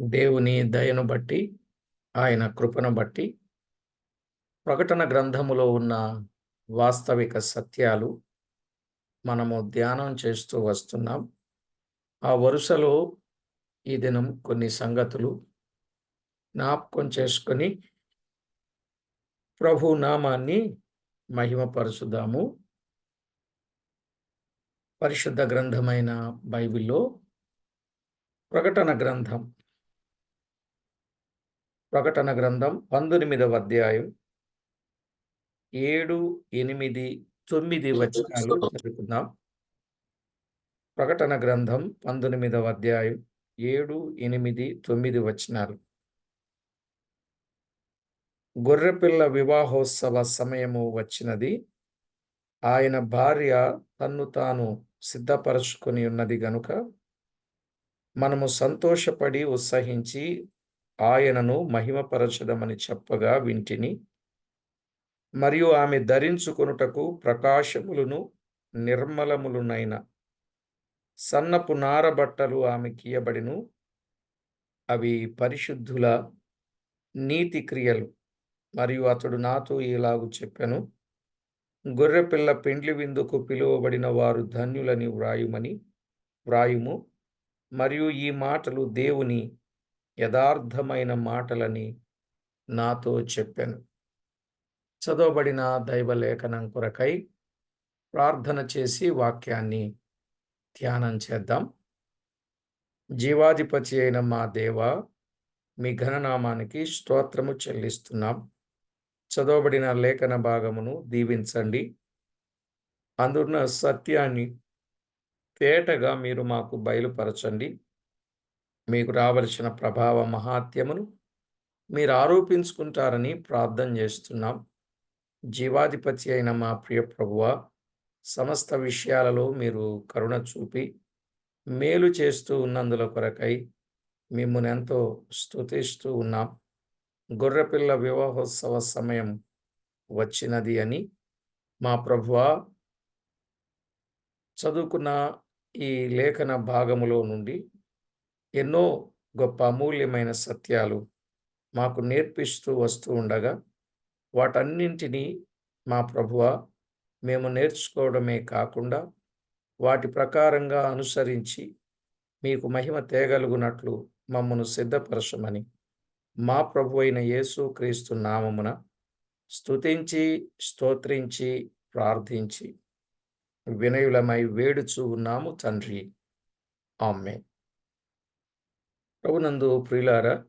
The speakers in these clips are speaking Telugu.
దేవుని దయను బట్టి ఆయన కృపను బట్టి ప్రకటన గ్రంథములో ఉన్న వాస్తవిక సత్యాలు మనము ధ్యానం చేస్తూ వస్తున్నాం. ఆ వరుసలో ఈ దినం కొన్ని సంగతులు జ్ఞాపకం చేసుకొని ప్రభు నామాన్ని మహిమపరుచుదాము. పరిశుద్ధ గ్రంథమైన బైబిల్లో ప్రకటన గ్రంథం ప్రకటన గ్రంథం పంతొమ్మిదవ అధ్యాయం ఏడు ఎనిమిది తొమ్మిది వచనాలు చదువుకుందాం. ప్రకటన గ్రంథం పంతొమ్మిదవ అధ్యాయం ఏడు ఎనిమిది తొమ్మిది వచనాలు. గొర్రెపిల్ల వివాహోత్సవ సమయము వచ్చినది. ఆయన భార్య తన్ను తాను సిద్ధపరచుకొని ఉన్నది గనుక మనము సంతోషపడి ఉత్సహించి ఆయనను మహిమపరచదమని చెప్పగా వింటిని. మరియు ఆమె ధరించుకొనుటకు ప్రకాశములను నిర్మలములునైన సన్నపు నారబట్టలు ఆమె కీయబడిను. అవి పరిశుద్ధుల నీతి క్రియలు. మరియు అతడు నాతో ఇలాగు చెప్పాను. గొర్రెపిల్ల పెండ్లి విందుకు పిలువబడిన వారు ధన్యులని వ్రాయుమని వ్రాయుము. మరియు ఈ మాటలు దేవుని యథార్థమైన మాటలని నాతో చెప్పాను. చదవబడిన దైవలేఖనం కొరకై ప్రార్థన చేసి వాక్యాన్ని ధ్యానం చేద్దాం. జీవాధిపతి అయిన మా దేవ మీ ఘననామానికి స్తోత్రము చెల్లిస్తున్నాం. చదవబడిన లేఖన భాగమును దీవించండి. అందున్న సత్యాన్ని తేటగా మీరు మాకు బయలుపరచండి. మీకు రావలసిన ప్రభావ మహాత్యమును మీరు ఆరోపించుకుంటారని ప్రార్థన చేస్తున్నాం. జీవాధిపతి అయిన మా ప్రియ ప్రభువ సమస్త విషయాలలో మీరు కరుణ చూపి మేలు చేస్తూ ఉన్నందుల కొరకై మిమ్మల్ని ఎంతో స్తుతిస్తూ ఉన్నాం. గొర్రెపిల్ల వివాహోత్సవ సమయం వచ్చినది అని మా ప్రభువ చదువుకున్న ఈ లేఖన భాగములో నుండి ఎన్నో గొప్ప అమూల్యమైన సత్యాలు మాకు నేర్పిస్తూ వస్తూ ఉండగా వాటన్నింటినీ మా ప్రభువ మేము నేర్చుకోవడమే కాకుండా వాటి ప్రకారంగా అనుసరించి మీకు మహిమ తేగలుగునట్లు మమ్మను సిద్ధపరచమని మా ప్రభు అయిన యేసు క్రీస్తు నామమున స్తుతించి స్తోత్రించి ప్రార్థించి వినయులమై వేడుచూ ఉన్నాము తండ్రి. ఆమె ప్రభునందు ప్రియులారా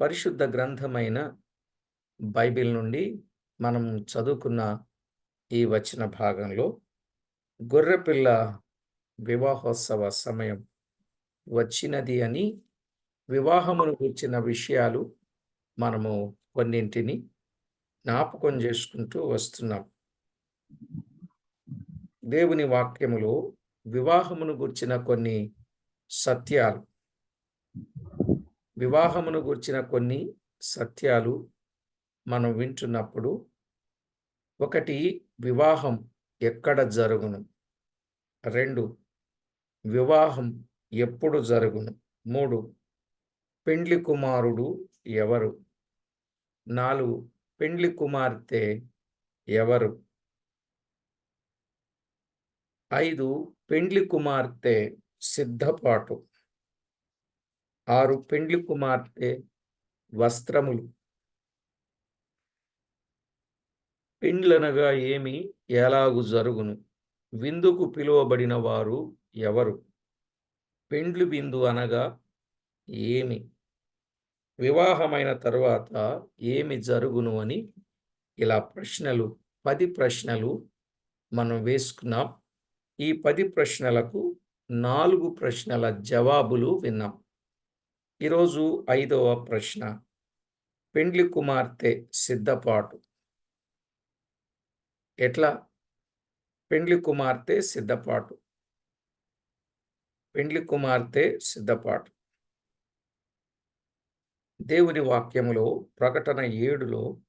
పరిశుద్ధ గ్రంథమైన బైబిల్ నుండి మనం చదువుకున్న ఈ వచ్చిన భాగంలో గొర్రెపిల్ల వివాహోత్సవ సమయం వచ్చినది అని వివాహమును గుర్చిన విషయాలు మనము కొన్నింటిని జ్ఞాపకం చేసుకుంటూ వస్తున్నాం. దేవుని వాక్యములో వివాహమును గుర్చిన కొన్ని సత్యాలు వివాహమును గుర్చిన కొన్ని సత్యాలు మనం వింటున్నప్పుడు ఒకటి వివాహం ఎక్కడ జరుగును? రెండు వివాహం ఎప్పుడు జరుగును? మూడు పెండ్లి కుమారుడు ఎవరు? నాలుగు పెండ్లి కుమార్తె ఎవరు? ఐదు పెండ్లి కుమార్తె సిద్ధపాటు ఆరు పెండ్లి కుమార్తె వస్త్రములు. పెండ్లనగా ఏమి? ఎలాగు జరుగును? విందుకు పిలువబడిన వారు ఎవరు? పెండ్లు విందు అనగా ఏమి? వివాహమైన తరువాత ఏమి జరుగును అని ఇలా ప్రశ్నలు పది ప్రశ్నలు మనం వేసుకున్నాం. ఈ పది ప్రశ్నలకు నాలుగు ప్రశ్నల జవాబులు విన్నాం. ఈరోజు ఐదవ ప్రశ్న. పెండ్లి కుమార్తె సిద్ధపాటు. ఎట్లా? పెండ్లి కుమార్తె సిద్ధపాటు. పెండ్లి కుమార్తె సిద్ధపాటు. దేవుని వాక్యములో ప్రకటన ఏడులో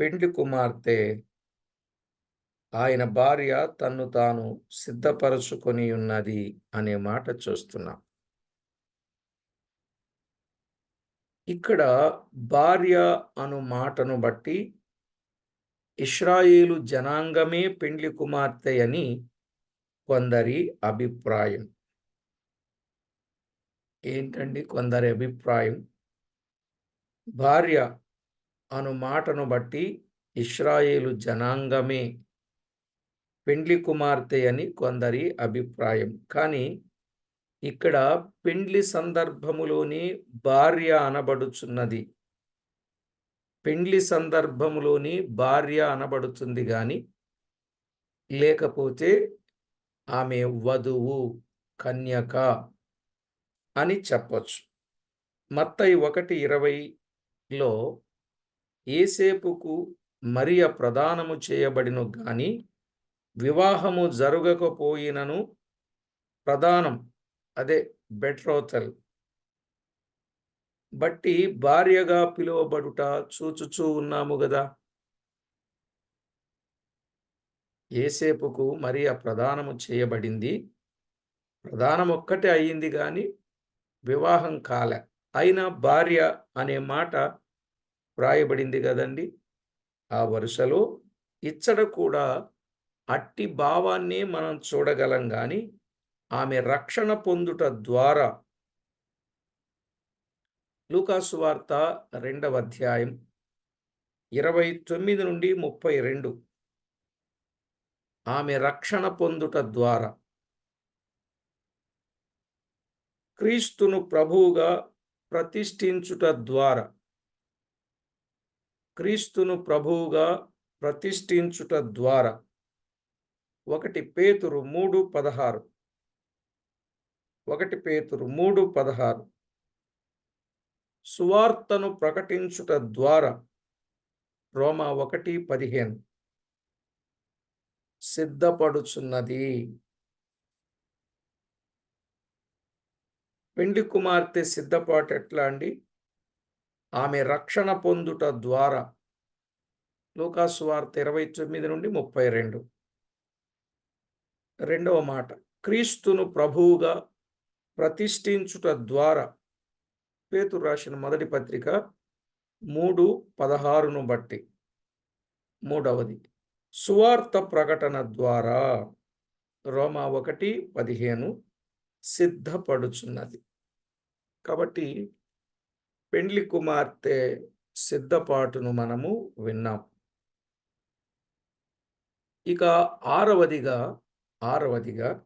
పెండ్లి కుమార్తె ఆయన భార్య తన్ను తాను సిద్ధపరచుకొని ఉన్నది అనే మాట చూస్తున్నాం. ఇక్కడ భార్య అను మాటను బట్టి ఇస్రాయేలు జనాంగమే పెండ్లి కుమార్తె అని కొందరి అభిప్రాయం. ఏంటండి కొందరి అభిప్రాయం? భార్య అను మాటను బట్టి ఇస్రాయేలు జనాంగమే పెండ్లి కుమార్తె అని కొందరి అభిప్రాయం. కానీ ఇక్కడ పెండ్లి సందర్భములోని భార్య అనబడుచున్నది. పెండ్లి సందర్భములోని భార్య అనబడుతుంది గాని లేకపోతే ఆమె వధువు కన్యక అని చెప్పొచ్చు. మత్తయి ఒకటి ఇరవైలో ఏసేపుకు మరియ ప్రదానము చేయబడిను గాని వివాహము జరగకపోయినను ప్రధానం అదే బెట్రోతల్ బట్టి భార్యగా పిలువబడుట చూచుచూ ఉన్నాము గదా. ఏసేపుకు మరియ ప్రదానము చేయబడింది. ప్రధానం ఒక్కటే అయ్యింది కానీ వివాహం కాలే. అయినా భార్య అనే మాట వ్రాయబడింది కదండి. ఆ వరుసలో ఇచ్చట కూడా అట్టి భావాన్నే మనం చూడగలం కానీ ఆమె రక్షణ పొందుట ద్వారా. లూకాసు వార్త రెండవ అధ్యాయం ఇరవై తొమ్మిది నుండి ముప్పై రెండు. ఆమె రక్షణ పొందుట ద్వారా. క్రీస్తును ప్రభువుగా ప్రతిష్ఠించుట ద్వారా. క్రీస్తును ప్రభువుగా ప్రతిష్ఠించుట ద్వారా. ఒకటి పేతురు మూడు పదహారు. ఒకటి పేతురు మూడు పదహారు. సువార్తను ప్రకటించుట ద్వారా రోమా ఒకటి పదిహేను. సిద్ధపడుచున్నది. పెండి కుమార్తె సిద్ధపాటు ఎట్లా అండి? ఆమె రక్షణ పొందుట ద్వారా. లోకాసు వార్త ఇరవై తొమ్మిది నుండి ముప్పై రెండు. రెండవ మాట క్రీస్తును ప్రభువుగా ప్రతిష్ఠించుట ద్వారా పేతురు రాసిన మొదటి పత్రిక మూడు పదహారును బట్టి. మూడవది సువార్త ప్రకటన ద్వారా రోమా ఒకటి పదిహేను సిద్ధపడుచున్నది. కాబట్టి పెండ్లి కుమార్తె సిద్ధపాటును మనము విన్నాం. ఇక ఆరవదిగా ఆరవదిగా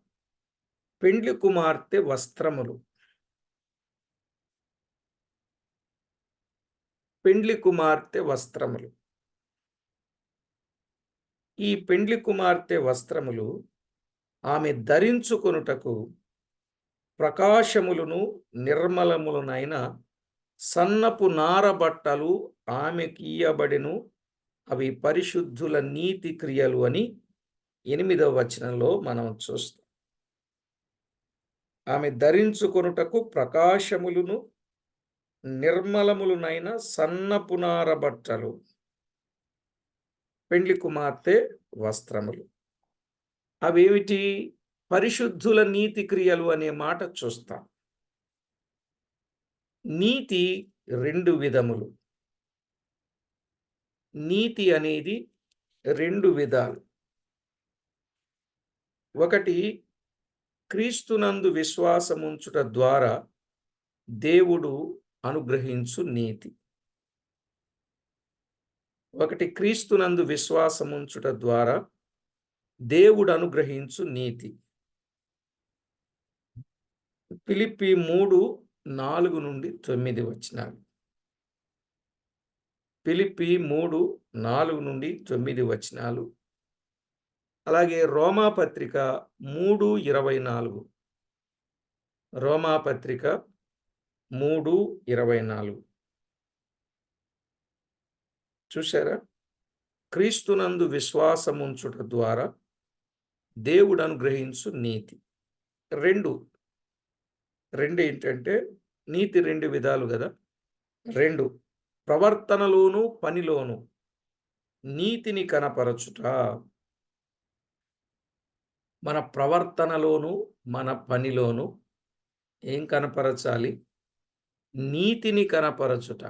పెండ్లి కుమార్తె వస్త్రములు. పెండ్లి కుమార్తె వస్త్రములు. ఈ పెండ్లి కుమార్తె వస్త్రములు ఆమె ధరించుకొనుటకు ప్రకాశములను నిర్మలములనైన సన్నపు నారబట్టలు ఆమెకియబడెను అవి పరిశుద్ధుల నీతి క్రియలు అని ఎనిమిదవ వచనంలో మనం చూస్తాం. ఆమె ధరించుకొనుటకు ప్రకాశములును నిర్మలములునైన సన్నపునార బట్టలు పెండ్లి కుమార్తె వస్త్రములు. అవేమిటి? పరిశుద్ధుల నీతి క్రియలు అనే మాట చూస్తాం. నీతి రెండు విధములు. నీతి అనేది రెండు విధాలు. ఒకటి క్రీస్తునందు విశ్వాసముంచుట ద్వారా దేవుడు అనుగ్రహించు నీతి. ఒకటి క్రీస్తునందు విశ్వాసముంచుట ద్వారా దేవుడు అనుగ్రహించు నీతి. పిలిపి మూడు నాలుగు నుండి తొమ్మిది వచనాలు. పిలిపి మూడు నాలుగు నుండి తొమ్మిది వచనాలు. అలాగే రోమాపత్రిక మూడు ఇరవై నాలుగు. రోమాపత్రిక మూడు ఇరవై నాలుగు. చూశారా? క్రీస్తునందు విశ్వాసముంచుట ద్వారా దేవుడు అనుగ్రహించు నీతి. రెండు. రెండు ఏంటంటే నీతి రెండు విధాలు కదా రెండు. ప్రవర్తనలోను పనిలోను నీతిని కనపరచుట. మన ప్రవర్తనలోను మన పనిలోను ఏం కనపరచాలి? నీతిని కనపరచుట.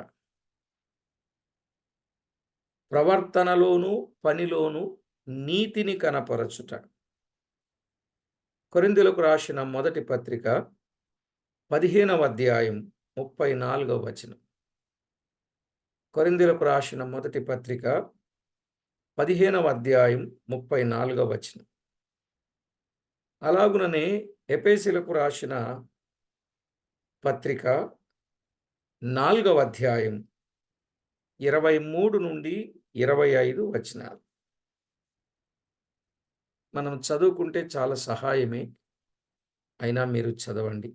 ప్రవర్తనలోను పనిలోను నీతిని కనపరచుట. కొరిందులకు రాసిన మొదటి పత్రిక పదిహేనవ అధ్యాయం ముప్పై నాలుగవ వచనం. కొరిందులకు రాసిన మొదటి పత్రిక పదిహేనవ అధ్యాయం ముప్పై నాలుగవ వచనం. అలాగుననే ఎపేసిలకు రాసిన పత్రిక నాలుగవ అధ్యాయం ఇరవై మూడు నుండి ఇరవై ఐదు వచనాలు. మనం చదువుకుంటే చాలా సహాయమే అయినా మీరు చదవండి.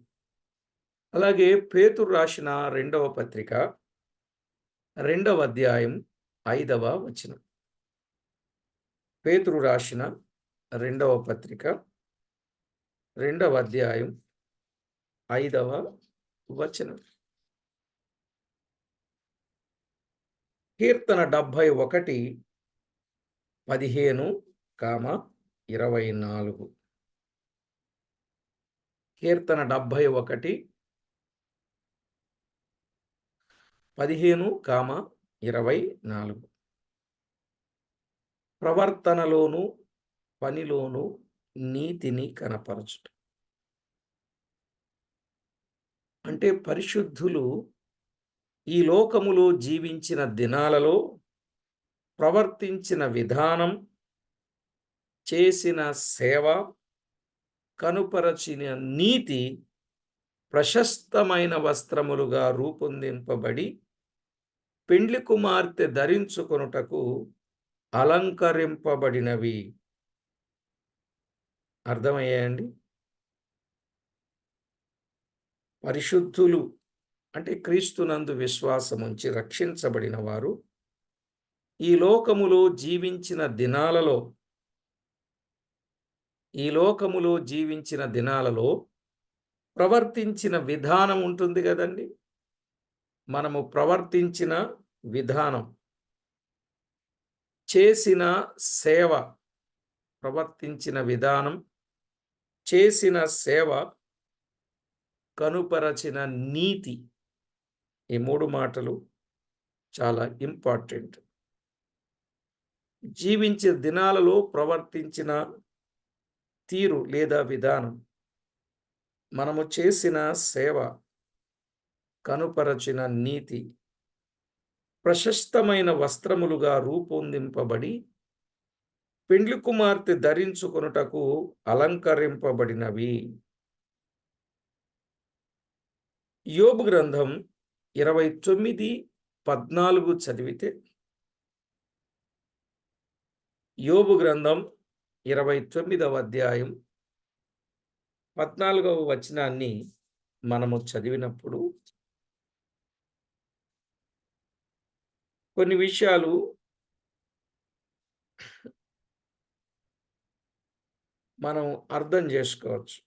అలాగే పేతురు రాసిన రెండవ పత్రిక రెండవ అధ్యాయం ఐదవ వచనం. పేతురు రాసిన రెండవ పత్రిక రెండవ అధ్యాయం ఐదవ వచనం. కీర్తన డెబ్భై ఒకటి పదిహేను కామ ఇరవై నాలుగు. కీర్తన డెబ్భై ఒకటి పదిహేను కామ ఇరవై నాలుగు. ప్రవర్తనలోను పనిలోను నీతిని కనపరచుట. అంటే పరిశుద్ధులు ఈ లోకములో జీవించిన దినాలలో ప్రవర్తించిన విధానం చేసిన సేవ కనుపరచిన నీతి ప్రశస్తమైన వస్త్రములుగా రూపొందింపబడి పెండ్లి కుమార్తె ధరించుకొనుటకు అలంకరింపబడినవి. అర్థమయ్యాయండి? పరిశుద్ధులు అంటే క్రీస్తునందు విశ్వాసముంచి రక్షించబడిన వారు ఈ లోకములో జీవించిన దినాలలో ఈ లోకములో జీవించిన దినాలలో ప్రవర్తించిన విధానం ఉంటుంది కదండి. మనము ప్రవర్తించిన విధానం చేసిన సేవ ప్రవర్తించిన విధానం చేసిన సేవ కనుపరచిన నీతి. ఈ మూడు మాటలు చాలా ఇంపార్టెంట్. జీవించే దినాలలో ప్రవర్తించిన తీరు లేదా విధానం. మనము చేసిన సేవ కనుపరచిన నీతి. ప్రశస్తమైన వస్త్రములుగా రూపొందింపబడి పెండ్లి కుమార్తె ధరించుకొనుటకు అలంకరింపబడినవి. యోబు గ్రంథం ఇరవై తొమ్మిది పద్నాలుగు చదివితే యోబు గ్రంథం ఇరవై తొమ్మిదవ అధ్యాయం పద్నాలుగవ వచనాన్ని మనము చదివినప్పుడు కొన్ని విషయాలు మనం అర్థం చేసుకోవచ్చు.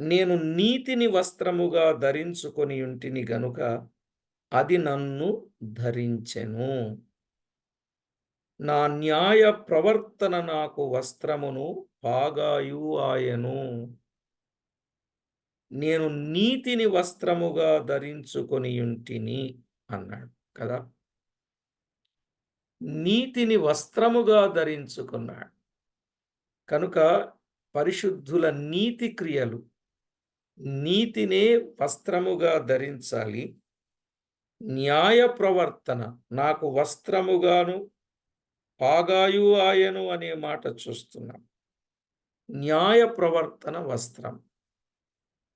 నేను నీతిని వస్త్రముగా ధరించుకొని ఉంటిని గనుక అది నన్ను ధరించెను. నా న్యాయ ప్రవర్తన నాకు వస్త్రమును పాగాయు ఆయను. నేను నీతిని వస్త్రముగా ధరించుకొని ఉంటిని అన్నాడు కదా. నీతిని వస్త్రముగా ధరించుకున్నాడు. కనుక పరిశుద్ధుల నీతి క్రియలు నీతినే వస్త్రముగా ధరించాలి. న్యాయ ప్రవర్తన నాకు వస్త్రముగాను పాగాయు ఆయను అనే మాట చూస్తున్నాం. న్యాయ ప్రవర్తన వస్త్రం.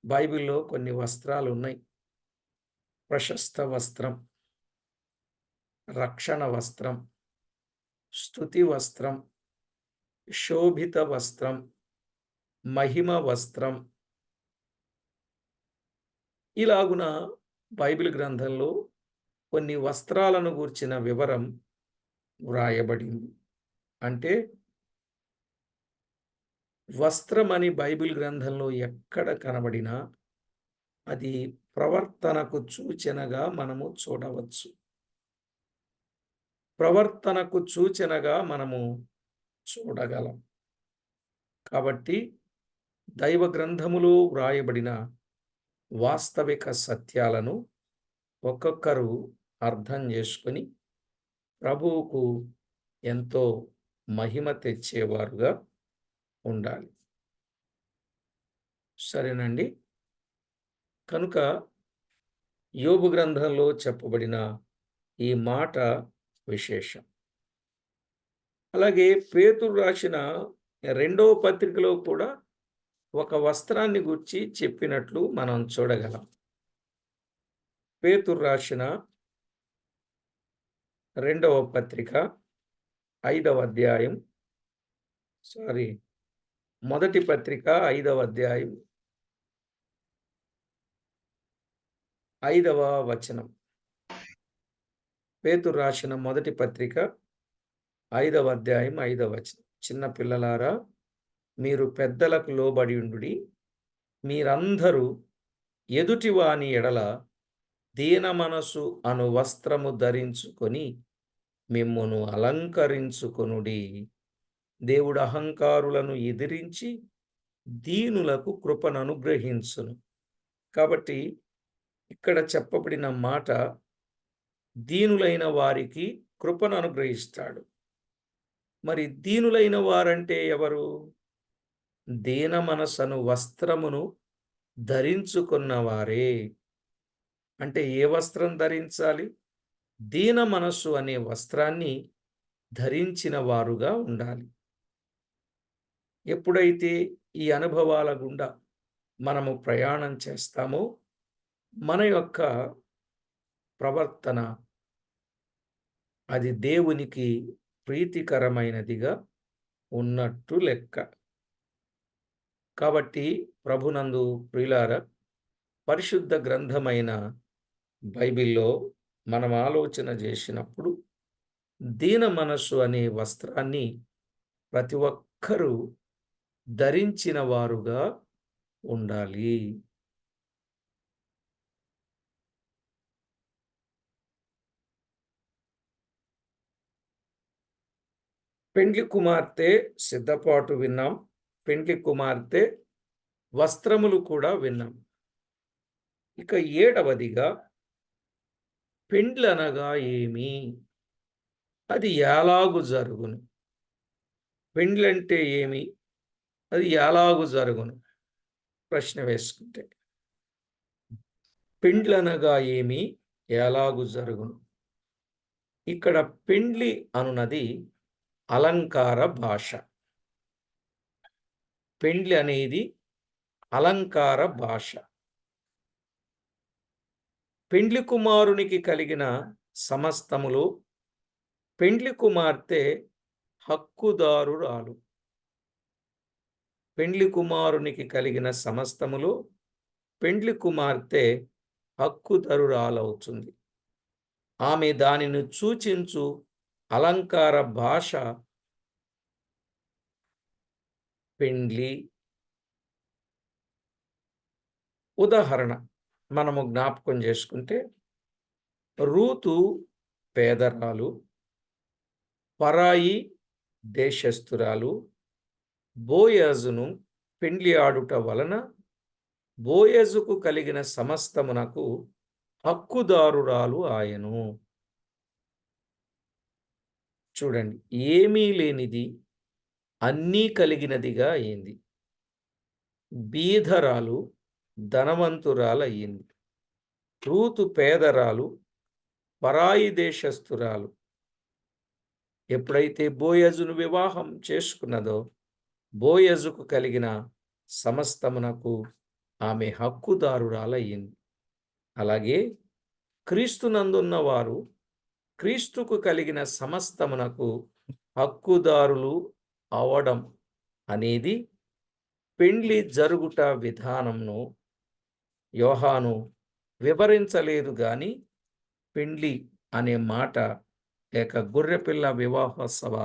బైబిల్లో కొన్ని వస్త్రాలు ఉన్నాయి. ప్రశస్త వస్త్రం రక్షణ వస్త్రం స్థుతి వస్త్రం శోభిత వస్త్రం మహిమ వస్త్రం ఇలాగున బైబిల్ గ్రంథంలో కొన్ని వస్త్రాలను గూర్చిన వివరం వ్రాయబడింది. అంటే వస్త్రం అని బైబిల్ గ్రంథంలో ఎక్కడ కనబడినా అది ప్రవర్తనకు సూచనగా మనము చూడవచ్చు. ప్రవర్తనకు సూచనగా మనము చూడగలం. కాబట్టి దైవ గ్రంథములో వ్రాయబడిన వాస్తవిక సత్యాలను ఒక్కొక్కరు అర్థం చేసుకొని ప్రభువుకు ఎంతో మహిమ తెచ్చేవారుగా ఉండాలి. సరేనండి? కనుక యోగు గ్రంథంలో చెప్పబడిన ఈ మాట విశేషం. అలాగే పేతురు రాసిన రెండవ పత్రికలో కూడా ఒక వస్త్రాన్ని గుర్చి చెప్పినట్లు మనం చూడగలం. పేతురు రాసిన రెండవ పత్రిక ఐదవ అధ్యాయం సారీ మొదటి పత్రిక ఐదవ అధ్యాయం ఐదవ వచనం. పేతురు రాసిన మొదటి పత్రిక ఐదవ అధ్యాయం ఐదవ వచనం. చిన్న పిల్లలారా మీరు పెద్దలకు లోబడి ఉండుడి. మీరందరూ ఎదుటివాని ఎడల దీన మనసు అను వస్త్రము ధరించుకొని మిమ్మును అలంకరించుకొనుడి. దేవుడు అహంకారులను ఎదిరించి దీనులకు కృపను అనుగ్రహించును. కాబట్టి ఇక్కడ చెప్పబడిన మాట దీనులైన వారికి కృపను అనుగ్రహిస్తాడు. మరి దీనులైన వారంటే ఎవరు? దీన మనసను వస్త్రమును ధరించుకున్నవారే అంటే ఏ వస్త్రం ధరించాలి? దీన మనస్సు అనే వస్త్రాన్ని ధరించిన వారుగా ఉండాలి. ఎప్పుడైతే ఈ అనుభవాల గుండా మనము ప్రయాణం చేస్తామో మన యొక్క ప్రవర్తన అది దేవునికి ప్రీతికరమైనదిగా ఉన్నట్టు లెక్క. కాబట్టి ప్రభునందు ప్రియులార పరిశుద్ధ గ్రంథమైన బైబిల్లో మనం ఆలోచన చేసినప్పుడు దీన మనస్సు అనే వస్త్రాన్ని ప్రతి ఒక్కరూ ధరించిన వారుగా ఉండాలి. పెండ్లి కుమార్తె సిద్ధపాటు విన్నాం. పెండ్లి కుమార్తె వస్త్రములు కూడా విన్నాం. ఇక ఏడవదిగా పెండ్లనగా ఏమి? అది ఎలాగు జరుగును. పెండ్లంటే ఏమి? అది ఎలాగు జరుగును. ప్రశ్న వేసుకుంటే. పెండ్లనగా ఏమి? ఎలాగు జరుగును. ఇక్కడ పెండ్లి అనున్నది అలంకార భాష. పెండ్లి అనేది అలంకార భాష. పెండ్లి కుమారునికి కలిగిన సమస్తములు పెండ్లి కుమార్తె హక్కుదారురాలు. పెండ్లి కుమారునికి కలిగిన సమస్తములు పెండ్లి కుమార్తె హక్కుదారురాలవుతుంది. ఆమె దానిని సూచించు అలంకార భాష పెండ్లి. ఉదాహరణ మనము జ్ఞాపకం చేసుకుంటే రూతు పేదరాలు పరాయి దేశస్థురాలు బోయజును పెండ్లి ఆడుట వలన బోయజుకు కలిగిన సమస్తమునకు హక్కుదారురాలు ఆయను. చూడండి ఏమీ లేనిది అన్నీ కలిగినదిగా అయింది. బీధరాలు ధనవంతురాలు అయ్యింది. రూతు పేదరాలు పరాయి దేశస్థురాలు. ఎప్పుడైతే బోయజును వివాహం చేసుకున్నదో బోయజుకు కలిగిన సమస్తమునకు ఆమె హక్కుదారురాలయ్యింది. అలాగే క్రీస్తునందున్న వారు క్రీస్తుకు కలిగిన సమస్తమునకు హక్కుదారులు అవడం అనేది పెండ్లి జరుగుట విధానంను యోహాను వివరించలేదు కానీ పెండ్లి అనే మాట లేక గొర్రెపిల్ల వివాహోత్సవ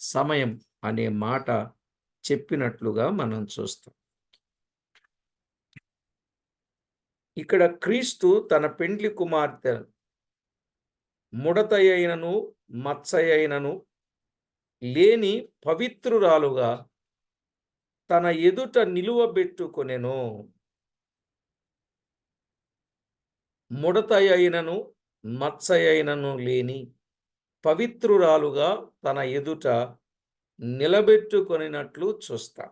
సమయం అనే మాట చెప్పినట్లుగా మనం చూస్తాం. ఇక్కడ క్రీస్తు తన పెండ్లి కుమార్తె ముడతయైనను మత్సయైనను లేని పవిత్రురాలుగా తన ఎదుట నిలువబెట్టుకొనెను ముడత అయినను లేని పవిత్రురాలుగా తన ఎదుట నిలబెట్టుకొనినట్లు చూస్తా.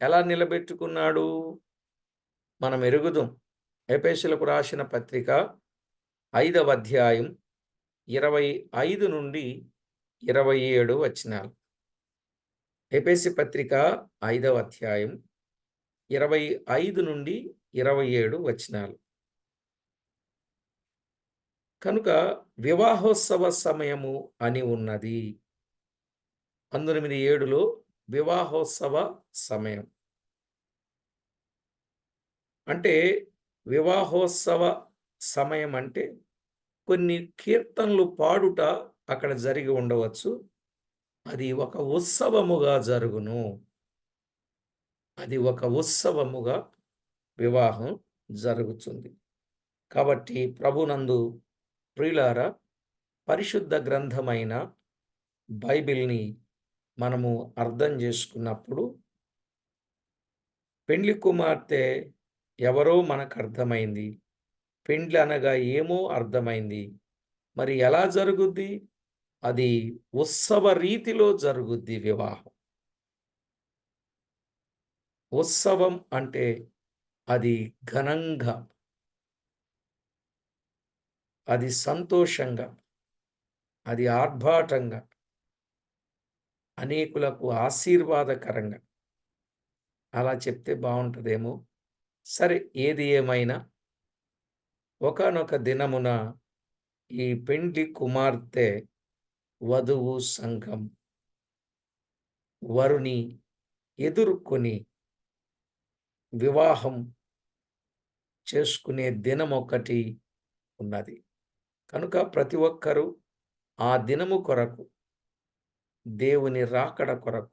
ఎలా నిలబెట్టుకున్నాడు? మనం ఎరుగుదాం. ఎపేషలకు రాసిన పత్రిక ఐదవ అధ్యాయం ఇరవై ఐదు నుండి ఇరవై ఏడు వచ్చినాలు ఎపేసి పత్రిక ఐదవ అధ్యాయం ఇరవై ఐదు నుండి ఇరవై ఏడు వచ్చినాలు కనుక వివాహోత్సవ సమయము అని ఉన్నది. పంతొమ్మిది ఏడులో వివాహోత్సవ సమయం. అంటే వివాహోత్సవ సమయం అంటే కొన్ని కీర్తనలు పాడుట అక్కడ జరిగి ఉండవచ్చు. అది ఒక ఉత్సవముగా జరుగును. అది ఒక ఉత్సవముగా వివాహం జరుగుతుంది. కాబట్టి ప్రభునందు ప్రియులార పరిశుద్ధ గ్రంథమైన బైబిల్ని మనము అర్థం చేసుకున్నప్పుడు పెండ్లి కుమార్తె ఎవరో మనకు అర్థమైంది. పెండ్లి అనగా ఏమో అర్థమైంది. మరి ఎలా జరుగుద్ది? అది ఉత్సవ రీతిలో జరుగుద్ది వివాహం. ఉత్సవం అంటే అది ఘనంగా. అది సంతోషంగా. అది ఆర్భాటంగా. అనేకులకు ఆశీర్వాదకరంగా. అలా చెప్తే బాగుంటుందేమో. సరే ఏది ఏమైనా ఒకనొక దినమున ఈ పెండ్లి కుమార్తె వధువు సంఘం వరుని ఎదుర్కొని వివాహం చేసుకునే దినం ఒకటి ఉన్నది. కనుక ప్రతి ఒక్కరూ ఆ దినము కొరకు దేవుని రాకడ కొరకు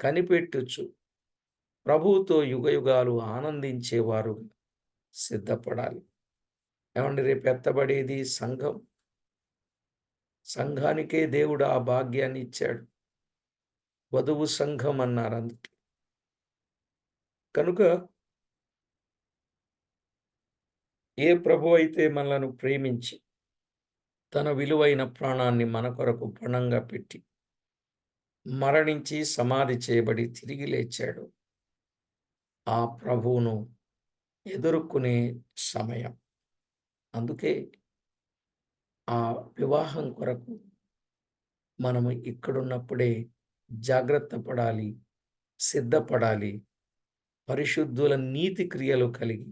కనిపెట్టుచు ప్రభువుతో యుగయుగాలు ఆనందించేవారు సిద్ధపడాలి. ఏమండి? రేపు ఎత్తబడేది సంఘం. సంఘానికే దేవుడు ఆ భాగ్యాన్ని ఇచ్చాడు. వధువు సంఘం అన్నారు అందుకే. కనుక ఏ ప్రభు అయితే మనలను ప్రేమించి తన విలువైన ప్రాణాన్ని మన కొరకు పణంగా పెట్టి మరణించి సమాధి చేయబడి తిరిగి లేచాడు ఆ ప్రభువును ఎదుర్కొనే సమయం. అందుకే ఆ వివాహం కొరకు మనము ఇక్కడున్నప్పుడే జాగ్రత్త పడాలి సిద్ధపడాలి పరిశుద్ధుల నీతి క్రియలు కలిగి.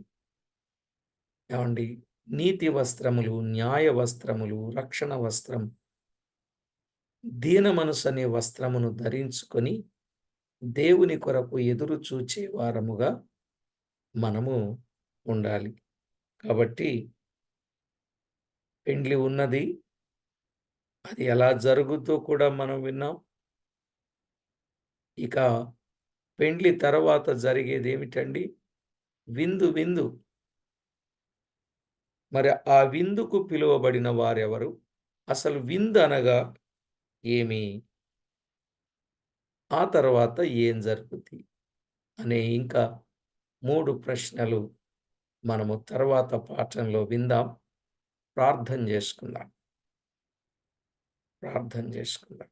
ఏమండి? నీతి వస్త్రములు న్యాయ వస్త్రములు రక్షణ వస్త్రం దీన మనసు అనే వస్త్రమును ధరించుకొని దేవుని కొరకు ఎదురు చూచే వారముగా మనము ఉండాలి. కాబట్టి పెండ్లి ఉన్నది అది ఎలా జరుగుతూ కూడా మనం విన్నాం. ఇక పెండ్లి తర్వాత జరిగేది ఏమిటండి? విందు విందు. మరి ఆ విందుకు పిలువబడిన వారెవరు? అసలు విందు అనగా ఏమి? ఆ తర్వాత ఏం జరుగుతుంది అనే ఇంకా మూడు ప్రశ్నలు మనము తర్వాత పాఠంలో విందాం. ప్రార్థన చేసుకుందాం. ప్రార్థన చేసుకుందాం.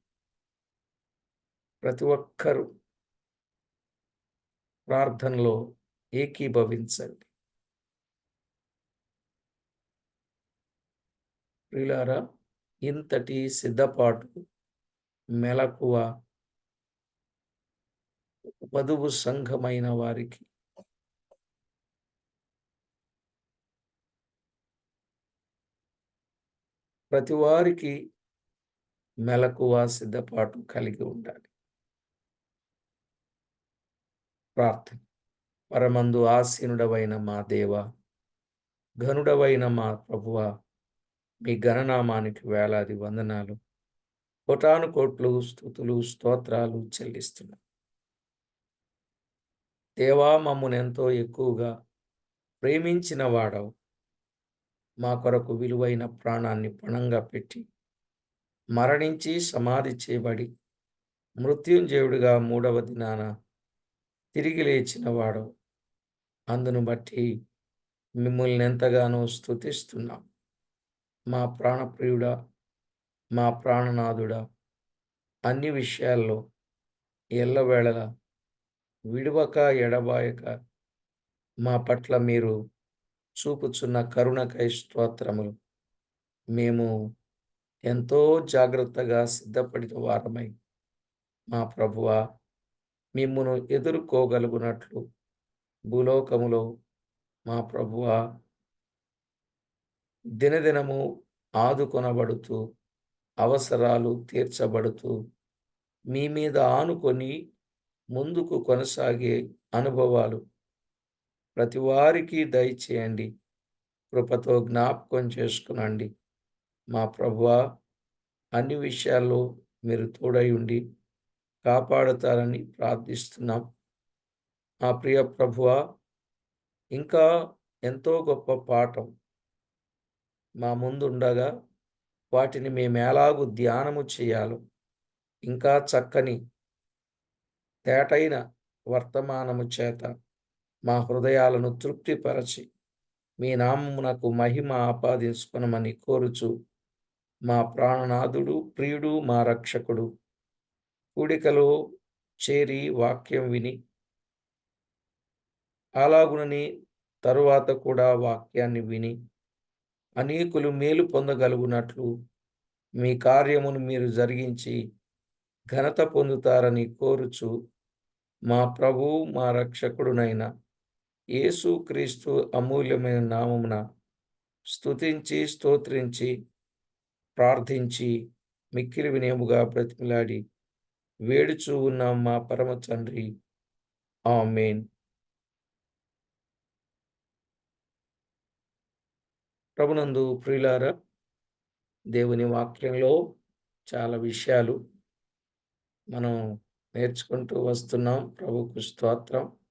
ప్రతి ఒక్కరూ ప్రార్థనలో ఏకీభవించండి. ప్రిలారా ఇంతటి సిద్ధపాటు మెలకువ వధువు సంఘమైన వారికి ప్రతి వారికి మెలకువ సిద్ధపాటు కలిగి ఉండాలి. ప్రార్థన. పరమందు ఆసీనుడవైన మా దేవ ఘనుడవైన మా ప్రభువ మీ గణనామానికి వేలాది వందనాలు. కోటాను కోట్లు స్థుతులు స్తోత్రాలు చెల్లిస్తున్నాం. దేవా మమ్మను ఎంతో ఎక్కువగా ప్రేమించిన వాడవు. మా కొరకు విలువైన ప్రాణాన్ని పణంగా పెట్టి మరణించి సమాధి చేయబడి మృత్యుంజయుడిగా మూడవ దినాన తిరిగి లేచినవాడు అందును బట్టి మిమ్మల్ని ఎంతగానో స్థుతిస్తున్నాం మా ప్రాణప్రియుడా మా ప్రాణనాథుడా అన్ని విషయాల్లో ఎల్లవేళలా విడువక ఎడబాయక మా పట్ల మీరు చూపుచున్న కరుణకై స్తోత్రములు. మేము ఎంతో జాగ్రత్తగా సిద్ధపడిన వారమై మా ప్రభువ మిమ్మును ఎదుర్కోగలుగునట్లు భూలోకములో మా ప్రభువ దినదినము ఆదుకొనబడుతూ అవసరాలు తీర్చబడుతూ మీ మీద ఆనుకొని ముందుకు కొనసాగే అనుభవాలు ప్రతి వారికి దయచేయండి కృపతో జ్ఞాపకం చేసుకునండి. మా ప్రభువ అన్ని విషయాల్లో మీరు తోడై ఉండి కాపాడుతారని ప్రార్థిస్తున్నాం. మా ప్రియ ప్రభువ ఇంకా ఎంతో గొప్ప పాఠం మా ముందుండగా వాటిని మేము ఎలాగూ ధ్యానము చేయాలో ఇంకా చక్కని తేటైన వర్తమానము చేత మా హృదయాలను తృప్తిపరచి మీ నామమునకు మహిమ ఆపాదించుకునమని కోరుచు. మా ప్రాణనాథుడు ప్రియుడు మా రక్షకుడు. కూడికలో చేరి వాక్యం విని అలాగునని తరువాత కూడా వాక్యాన్ని విని అనేకులు మేలు పొందగలుగునట్లు మీ కార్యమును మీరు జరిగించి ఘనత పొందుతారని కోరుచు. మా ప్రభు మా రక్షకుడునైన యేసుక్రీస్తు అమూల్యమైన నామమున స్తుతించి స్తోత్రించి ప్రార్థించి మిక్కిలి వినయముగా బ్రతిమిలాడి వేడుచూ ఉన్న మా పరమ తండ్రి. ఆమెన్. ప్రభునందు ప్రియులారా దేవుని వాక్యంలో చాలా విషయాలు మనం నేర్చుకుంటూ వస్తున్నాం. ప్రభుకు స్తోత్రం.